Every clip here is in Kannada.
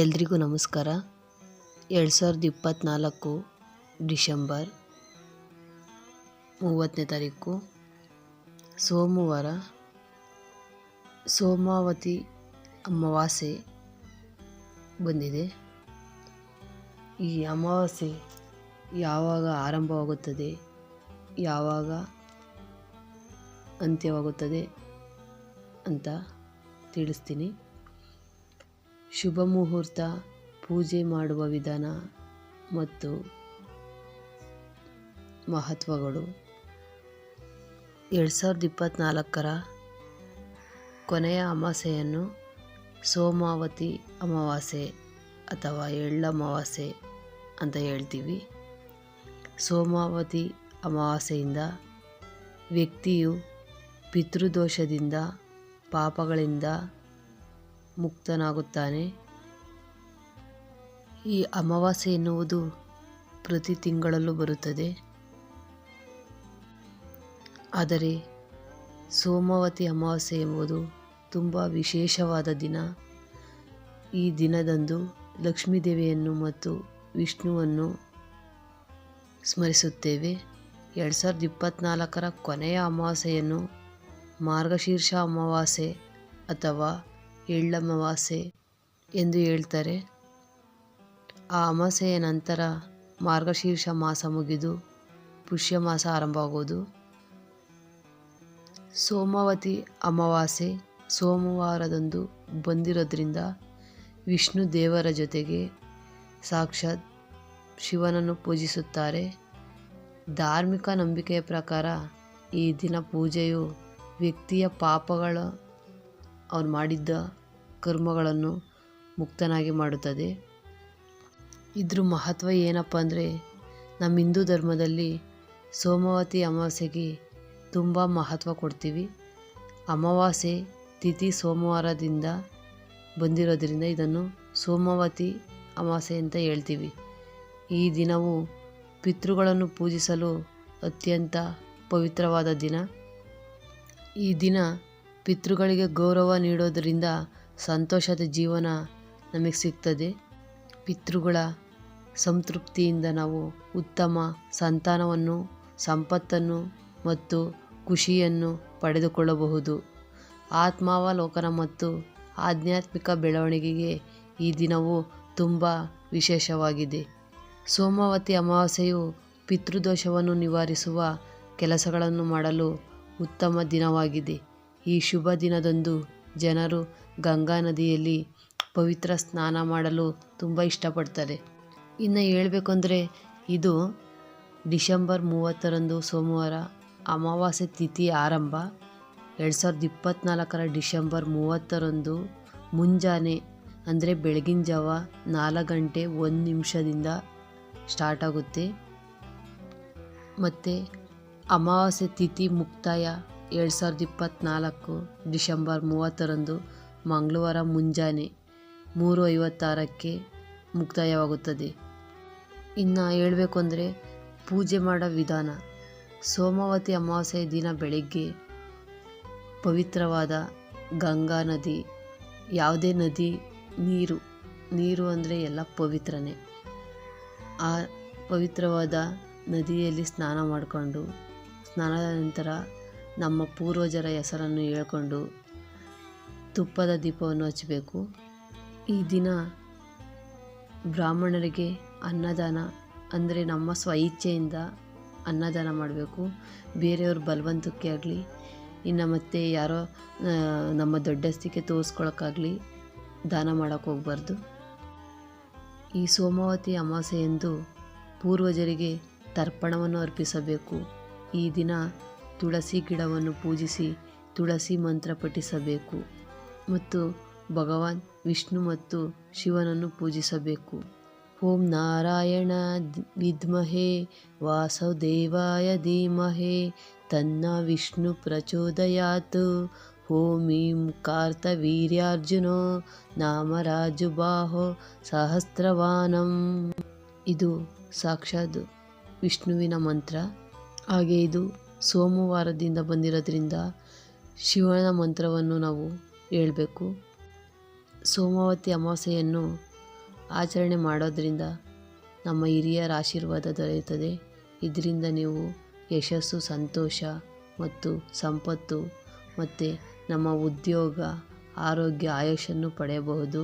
ಎಲ್ರಿಗೂ ನಮಸ್ಕಾರ. ಎರಡು ಸಾವಿರದ ಇಪ್ಪತ್ತ್ನಾಲ್ಕು ಡಿಶೆಂಬರ್ ಮೂವತ್ತನೇ ತಾರೀಕು, ಸೋಮವಾರ, ಸೋಮಾವತಿ ಅಮಾವಾಸ್ಯೆ ಬಂದಿದೆ. ಈ ಅಮಾವಾಸ್ಯೆ ಯಾವಾಗ ಆರಂಭವಾಗುತ್ತದೆ, ಯಾವಾಗ ಅಂತ್ಯವಾಗುತ್ತದೆ ಅಂತ ತಿಳಿಸ್ತೀನಿ. ಶುಭ ಮುಹೂರ್ತ, ಪೂಜೆ ಮಾಡುವ ವಿಧಾನ ಮತ್ತು ಮಹತ್ವಗಳು. ಎರಡು ಸಾವಿರದ ಇಪ್ಪತ್ತ್ನಾಲ್ಕರ ಕೊನೆಯ ಅಮಾವಾಸ್ಯೆಯನ್ನು ಸೋಮಾವತಿ ಅಮಾವಾಸ್ಯೆ ಅಥವಾ ಎಳ್ಳಮಾವಾಸ್ಯೆ ಅಂತ ಹೇಳ್ತೀವಿ. ಸೋಮಾವತಿ ಅಮಾವಾಸ್ಯೆಯಿಂದ ವ್ಯಕ್ತಿಯು ಪಿತೃದೋಷದಿಂದ, ಪಾಪಗಳಿಂದ ಮುಕ್ತನಾಗುತ್ತಾನೆ. ಈ ಅಮಾವಾಸ್ಯೆ ಎನ್ನುವುದು ಪ್ರತಿ ತಿಂಗಳಲ್ಲೂ ಬರುತ್ತದೆ. ಆದರೆ ಸೋಮವತಿ ಅಮಾವಾಸ್ಯೆ ಎಂಬುದು ತುಂಬ ವಿಶೇಷವಾದ ದಿನ. ಈ ದಿನದಂದು ಲಕ್ಷ್ಮೀದೇವಿಯನ್ನು ಮತ್ತು ವಿಷ್ಣುವನ್ನು ಸ್ಮರಿಸುತ್ತೇವೆ. ಎರಡು ಸಾವಿರದ ಇಪ್ಪತ್ತ್ನಾಲ್ಕರ ಕೊನೆಯ ಅಮಾವಾಸ್ಯೆಯನ್ನು ಮಾರ್ಗಶೀರ್ಷ ಅಮಾವಾಸ್ಯೆ ಅಥವಾ ಎಳ್ಳಮಾವಾಸ್ಯೆ ಎಂದು ಹೇಳ್ತಾರೆ. ಆ ಅಮಾವಾಸ್ಯೆಯ ನಂತರ ಮಾರ್ಗಶೀರ್ಷ ಮಾಸ ಮುಗಿದು ಪುಷ್ಯ ಮಾಸ ಆರಂಭವಾಗೋದು ಸೋಮಾವತಿ ಅಮಾವಾಸ್ಯೆ ಸೋಮವಾರದಂದು ಬಂದಿರೋದ್ರಿಂದ ವಿಷ್ಣು ದೇವರ ಜೊತೆಗೆ ಸಾಕ್ಷಾತ್ ಶಿವನನ್ನು ಪೂಜಿಸುತ್ತಾರೆ. ಧಾರ್ಮಿಕ ನಂಬಿಕೆಯ ಪ್ರಕಾರ ಈ ದಿನ ಪೂಜೆಯು ವ್ಯಕ್ತಿಯ ಪಾಪಗಳ ಅವನು ಮಾಡಿದ್ದ ಕರ್ಮಗಳನ್ನು ಮುಕ್ತನಾಗಿ ಮಾಡುತ್ತದೆ. ಇದ್ರ ಮಹತ್ವ ಏನಪ್ಪ ಅಂದರೆ ನಮ್ಮ ಹಿಂದೂ ಧರ್ಮದಲ್ಲಿ ಸೋಮವತಿ ಅಮಾವಾಸ್ಯೆಗೆ ತುಂಬ ಮಹತ್ವ ಕೊಡ್ತೀವಿ. ಅಮಾವಾಸ್ಯೆ ತಿಥಿ ಸೋಮವಾರದಿಂದ ಬಂದಿರೋದ್ರಿಂದ ಇದನ್ನು ಸೋಮವತಿ ಅಮಾವಾಸ್ಯೆ ಅಂತ ಹೇಳ್ತೀವಿ. ಈ ದಿನವು ಪಿತೃಗಳನ್ನು ಪೂಜಿಸಲು ಅತ್ಯಂತ ಪವಿತ್ರವಾದ ದಿನ. ಈ ದಿನ ಪಿತೃಗಳಿಗೆ ಗೌರವ ನೀಡೋದರಿಂದ ಸಂತೋಷದ ಜೀವನ ನಮಗೆ ಸಿಗ್ತದೆ. ಪಿತೃಗಳ ಸಂತೃಪ್ತಿಯಿಂದ ನಾವು ಉತ್ತಮ ಸಂತಾನವನ್ನು, ಸಂಪತ್ತನ್ನು ಮತ್ತು ಖುಷಿಯನ್ನು ಪಡೆದುಕೊಳ್ಳಬಹುದು. ಆತ್ಮಾವಲೋಕನ ಮತ್ತು ಆಧ್ಯಾತ್ಮಿಕ ಬೆಳವಣಿಗೆಗೆ ಈ ದಿನವು ತುಂಬ ವಿಶೇಷವಾಗಿದೆ. ಸೋಮವತಿ ಅಮಾವಾಸ್ಯೆಯು ಪಿತೃದೋಷವನ್ನು ನಿವಾರಿಸುವ ಕೆಲಸಗಳನ್ನು ಮಾಡಲು ಉತ್ತಮ ದಿನವಾಗಿದೆ. ಈ ಶುಭ ದಿನದಂದು ಜನರು ಗಂಗಾ ನದಿಯಲ್ಲಿ ಪವಿತ್ರ ಸ್ನಾನ ಮಾಡಲು ತುಂಬ ಇಷ್ಟಪಡ್ತಾರೆ. ಇನ್ನು ಹೇಳಬೇಕು ಅಂದರೆ ಇದು ಡಿಸೆಂಬರ್ ಮೂವತ್ತರಂದು ಸೋಮವಾರ ಅಮಾವಾಸ್ಯೆ ತಿಥಿ ಆರಂಭ. ಎರಡು ಸಾವಿರದ ಇಪ್ಪತ್ತ್ನಾಲ್ಕರ ಡಿಸೆಂಬರ್ ಮೂವತ್ತರಂದು ಮುಂಜಾನೆ, ಅಂದರೆ ಬೆಳಗಿನ ಜಾವ ನಾಲ್ಕು ಗಂಟೆ ಒಂದು ನಿಮಿಷದಿಂದ ಸ್ಟಾರ್ಟ್ ಆಗುತ್ತೆ. ಮತ್ತು ಅಮಾವಾಸ್ಯೆ ತಿಥಿ ಮುಕ್ತಾಯ ಎರಡು ಸಾವಿರದ ಇಪ್ಪತ್ತ್ನಾಲ್ಕು ಡಿಸೆಂಬರ್ ಮೂವತ್ತರಂದು ಮಂಗಳವಾರ ಮುಂಜಾನೆ ಮೂರು ಐವತ್ತಾರಕ್ಕೆ ಮುಕ್ತಾಯವಾಗುತ್ತದೆ. ಇನ್ನು ಹೇಳಬೇಕು ಅಂದರೆ ಪೂಜೆ ಮಾಡೋ ವಿಧಾನ, ಸೋಮವತಿ ಅಮಾವಾಸ್ಯೆಯ ದಿನ ಬೆಳಗ್ಗೆ ಪವಿತ್ರವಾದ ಗಂಗಾ ನದಿ, ಯಾವುದೇ ನದಿ, ನೀರು ನೀರು ಅಂದರೆ ಎಲ್ಲ ಪವಿತ್ರನೇ. ಆ ಪವಿತ್ರವಾದ ನದಿಯಲ್ಲಿ ಸ್ನಾನ ಮಾಡಿಕೊಂಡು, ಸ್ನಾನದ ನಂತರ ನಮ್ಮ ಪೂರ್ವಜರ ಹೆಸರನ್ನು ಹೇಳ್ಕೊಂಡು ತುಪ್ಪದ ದೀಪವನ್ನು ಹಚ್ಚಬೇಕು. ಈ ದಿನ ಬ್ರಾಹ್ಮಣರಿಗೆ ಅನ್ನದಾನ ಅಂದರೆ ನಮ್ಮ ಸ್ವ ಇಚ್ಛೆಯಿಂದ ಅನ್ನದಾನ ಮಾಡಬೇಕು. ಬೇರೆಯವ್ರ ಬಲವಂತಕ್ಕೆ ಆಗಲಿ, ಇನ್ನು ಮತ್ತೆ ಯಾರೋ ನಮ್ಮ ದೊಡ್ಡಸ್ತಿಗೆ ತೋರಿಸ್ಕೊಳಕ್ಕಾಗಲಿ ದಾನ ಮಾಡೋಕ್ಕೆ ಹೋಗ್ಬಾರ್ದು. ಈ ಸೋಮಾವತಿ ಅಮಾವಾಸ್ಯೆಯಂದು ಪೂರ್ವಜರಿಗೆ ತರ್ಪಣವನ್ನು ಅರ್ಪಿಸಬೇಕು. ಈ ದಿನ ತುಳಸಿ ಗಿಡವನ್ನು ಪೂಜಿಸಿ ತುಳಸಿ ಮಂತ್ರ ಪಠಿಸಬೇಕು ಮತ್ತು ಭಗವಾನ್ ವಿಷ್ಣು ಮತ್ತು ಶಿವನನ್ನು ಪೂಜಿಸಬೇಕು. ಓಂ ನಾರಾಯಣ ವಿದ್ಮಹೇ ವಾಸುದೇವಾಯ ಧೀಮಹೇ ತನ್ನ ವಿಷ್ಣು ಪ್ರಚೋದಯಾತ್. ಓಂ ಕಾರ್ತ ಕಾರ್ತವೀರ್ಯಾರ್ಜುನೋ ನಾಮರಾಜು ಬಾಹೋ ಸಹಸ್ರವಾನಂ. ಇದು ಸಾಕ್ಷಾತ್ ವಿಷ್ಣುವಿನ ಮಂತ್ರ. ಹಾಗೆ ಇದು ಸೋಮವಾರದಿಂದ ಬಂದಿರೋದ್ರಿಂದ ಶಿವನ ಮಂತ್ರವನ್ನು ನಾವು ಹೇಳಬೇಕು. ಸೋಮವತಿ ಅಮಾವಾಸ್ಯೆಯನ್ನು ಆಚರಣೆ ಮಾಡೋದ್ರಿಂದ ನಮ್ಮ ಹಿರಿಯರ ಆಶೀರ್ವಾದ ದೊರೆಯುತ್ತದೆ. ಇದರಿಂದ ನೀವು ಯಶಸ್ಸು, ಸಂತೋಷ ಮತ್ತು ಸಂಪತ್ತು ಮತ್ತು ನಮ್ಮ ಉದ್ಯೋಗ, ಆರೋಗ್ಯ ಆಯುಷನ್ನು ಪಡೆಯಬಹುದು.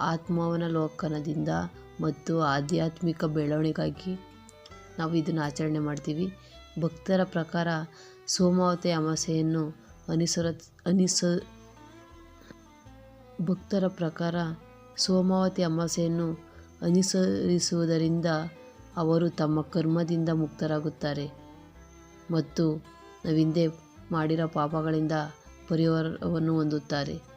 ಆತ್ಮಾವಲೋಕನದಿಂದ ಮತ್ತು ಆಧ್ಯಾತ್ಮಿಕ ಬೆಳವಣಿಗೆಗಾಗಿ ನಾವು ಇದನ್ನು ಆಚರಣೆ ಮಾಡ್ತೀವಿ. ಭಕ್ತರ ಪ್ರಕಾರ ಸೋಮಾವತಿ ಅಮಾಸೆಯನ್ನು ಅನುಸರ ಅನಿಸ ಭಕ್ತರ ಪ್ರಕಾರ ಸೋಮಾವತಿ ಅಮಾಸೆಯನ್ನು ಅನುಸರಿಸುವುದರಿಂದ ಅವರು ತಮ್ಮ ಕರ್ಮದಿಂದ ಮುಕ್ತರಾಗುತ್ತಾರೆ. ಮತ್ತು ನಾವಿಂದೆ ಮಾಡಿರೋ ಪಾಪಗಳಿಂದ ಪರಿಹಾರವನ್ನು ಹೊಂದುತ್ತಾರೆ.